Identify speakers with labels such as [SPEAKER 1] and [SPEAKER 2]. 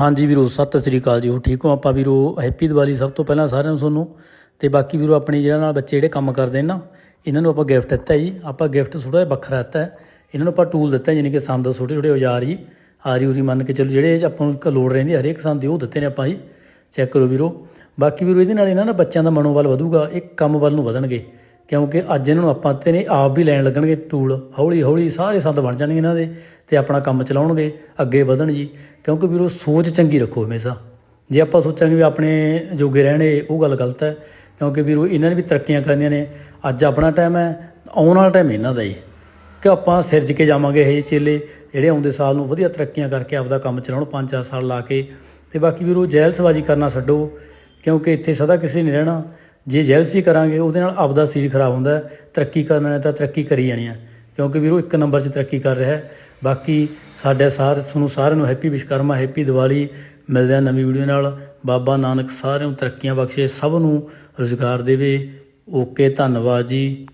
[SPEAKER 1] ਹਾਂਜੀ ਵੀਰੋ, ਸਤਿ ਸ੍ਰੀ ਅਕਾਲ ਜੀ। ਹੋ ਠੀਕ ਹੋ ਆਪਾਂ ਵੀਰੋ? ਹੈਪੀ ਦੀਵਾਲੀ ਸਭ ਤੋਂ ਪਹਿਲਾਂ ਸਾਰਿਆਂ ਨੂੰ ਤੁਹਾਨੂੰ। ਤੇ ਬਾਕੀ ਵੀਰੋ, ਆਪਣੀ ਜਿਹੜਾ ਨਾਲ ਬੱਚੇ ਜਿਹੜੇ ਕੰਮ ਕਰਦੇ ਨੇ ਨਾ, ਇਹਨਾਂ ਨੂੰ ਆਪਾਂ ਗਿਫਟ ਦਿੱਤਾ ਜੀ। ਆਪਾਂ ਗਿਫਟ ਥੋੜਾ ਜਿਹਾ ਵੱਖਰਾ ਦਿੱਤਾ ਇਹਨਾਂ ਨੂੰ ਆਪਾਂ ਟੂਲ ਦਿੱਤਾ ਯਾਨੀ ਕਿ ਸੰਦ ਛੋਟੇ ਛੋਟੇ ਔਜ਼ਾਰ ਜੀ। ਆਰੀ ਉਰੀ ਮੰਨ ਕੇ ਚਲੋ, ਜਿਹੜੇ ਆਪਾਂ ਨੂੰ ਲੋੜ ਰਹਿੰਦੀ ਹਰੇਕ ਸੰਦ ਦੀ, ਉਹ ਦਿੱਤੇ ਨੇ ਆਪਾਂ ਜੀ। ਚੈੱਕ ਕਰੋ ਵੀਰੋ। ਬਾਕੀ ਵੀਰੋ, ਇਹਦੇ ਨਾਲ ਇਹਨਾਂ ਨਾ ਬੱਚਿਆਂ ਦਾ ਮਨੋਬਲ ਵਧੂਗਾ, ਇਹ ਕੰਮ ਵੱਲ ਨੂੰ ਵਧਣਗੇ। ਕਿਉਂਕਿ ਅੱਜ ਇਹਨਾਂ ਨੂੰ ਆਪਾਂ ਤੇ ਨੇ ਆਪ ਵੀ ਲੈਣ ਲੱਗਣਗੇ ਟੂਲ। ਹੌਲੀ ਹੌਲੀ ਸਾਰੇ ਸੰਦ ਬਣ ਜਾਣਗੇ ਇਹਨਾਂ ਦੇ ਤੇ ਆਪਣਾ ਕੰਮ ਚਲਾਉਣਗੇ, ਅੱਗੇ ਵਧਣ ਜੀ। ਕਿਉਂਕਿ ਵੀਰੋ, ਸੋਚ ਚੰਗੀ ਰੱਖੋ ਹਮੇਸ਼ਾ। ਜੇ ਆਪਾਂ ਸੋਚਾਂਗੇ ਵੀ ਆਪਣੇ ਜੋਗੇ ਰਹਿਣੇ, ਉਹ ਗੱਲ ਗਲਤ ਹੈ। ਕਿਉਂਕਿ ਵੀਰੋ, ਇਹਨਾਂ ਨੇ ਵੀ ਤਰੱਕੀਆਂ ਕਰਨੀਆਂ ਨੇ। ਅੱਜ ਆਪਣਾ ਟਾਈਮ ਹੈ, ਆਉਣ ਵਾਲਾ ਟਾਈਮ ਇਹਨਾਂ ਦਾ ਹੀ ਕਿ ਆਪਾਂ ਸਿਰਜ ਕੇ ਜਾਵਾਂਗੇ ਇਹ ਚੇਲੇ, ਜਿਹੜੇ ਆਉਂਦੇ ਸਾਲ ਨੂੰ ਵਧੀਆ ਤਰੱਕੀਆਂ ਕਰਕੇ ਆਪਦਾ ਕੰਮ ਚਲਾਉਣ 5-4 ਸਾਲ ਲਾ ਕੇ। ਤੇ ਬਾਕੀ ਵੀਰੋ, ਜੈਲਸਬਾਜੀ ਕਰਨਾ ਛੱਡੋ। ਕਿਉਂਕਿ ਇੱਥੇ ਸਦਾ ਕਿਸੇ ਨਹੀਂ ਰਹਿਣਾ। ਜੇ ਜੈਲਸੀ ਕਰਾਂਗੇ, ਉਹਦੇ ਨਾਲ ਆਪਦਾ ਸਰੀਰ ਖਰਾਬ ਹੁੰਦਾ ਤਰੱਕੀ ਕਰਨ ਵਾਲੇ ਤਾਂ ਤਰੱਕੀ ਕਰੀ ਜਾਣੀ ਹੈ। ਕਿਉਂਕਿ ਵੀਰੋ, ਇੱਕ ਨੰਬਰ 'ਚ ਤਰੱਕੀ ਕਰ ਰਿਹਾ ਹੈ। ਬਾਕੀ ਸਾਡੇ ਸਾਰ, ਤੁਹਾਨੂੰ ਸਾਰਿਆਂ ਨੂੰ ਹੈਪੀ ਵਿਸ਼ਕਰਮਾ ਹੈਪੀ ਦੀਵਾਲੀ। ਮਿਲਦੇ ਆ ਨਵੀਂ ਵੀਡੀਓ ਨਾਲ। ਬਾਬਾ ਨਾਨਕ ਸਾਰਿਆਂ ਨੂੰ ਤਰੱਕੀਆਂ ਬਖਸ਼ੇ, ਸਭ ਨੂੰ ਰੁਜ਼ਗਾਰ ਦੇਵੇ। ਓਕੇ, ਧੰਨਵਾਦ ਜੀ।